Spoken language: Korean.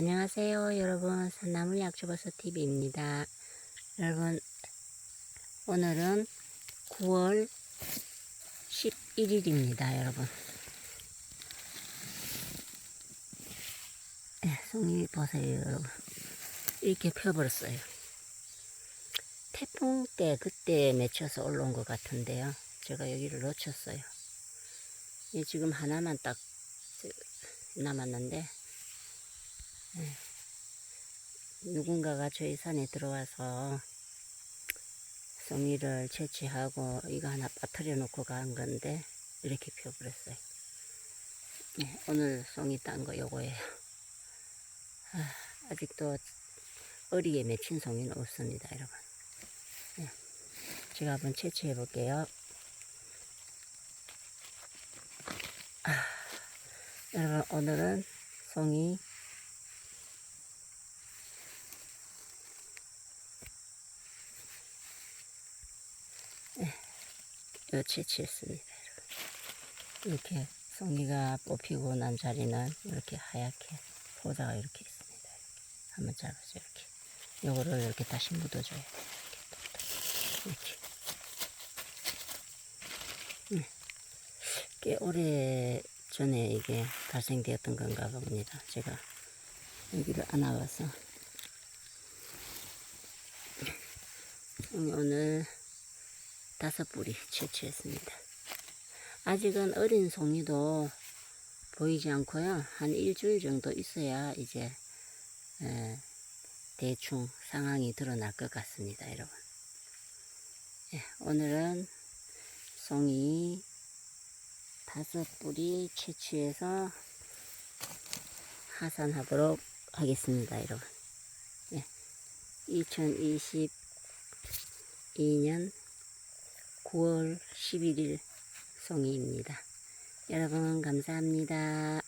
안녕하세요 여러분. 산나물 약초버섯 TV입니다. 여러분 오늘은 9월 11일입니다 여러분. 네, 송이 보세요 여러분. 이렇게 펴버렸어요. 태풍 때 그때 맺혀서 올라온 것 같은데요. 제가 여기를 놓쳤어요. 이 지금 하나만 딱 남았는데 누군가가 저희 산에 들어와서 송이를 채취하고 이거 하나 빠뜨려 놓고 간 건데 이렇게 펴버렸어요. 네, 오늘 송이 딴 거 요거예요. 아, 아직도 어리게 맺힌 송이는 없습니다, 여러분. 네, 제가 한번 채취해 볼게요. 아, 여러분 오늘은 송이 채취했습니다. 이렇게 송이가 뽑히고 난 자리는 이렇게 하얗게 포자가 이렇게 있습니다. 한번 잡아서 이렇게. 요거를 이렇게 다시 묻어줘야 돼요. 이렇게. 이렇게. 네. 꽤 오래 전에 이게 발생되었던 건가 봅니다. 제가 여기를 안아와서 오늘 다섯 뿌리 채취했습니다. 아직은 어린 송이도 보이지 않고요. 한 일주일 정도 있어야 이제 에, 대충 상황이 드러날 것 같습니다. 여러분. 예, 오늘은 송이 다섯 뿌리 채취해서 하산하도록 하겠습니다. 여러분. 예, 2022년 9월 11일 송이입니다. 여러분 감사합니다.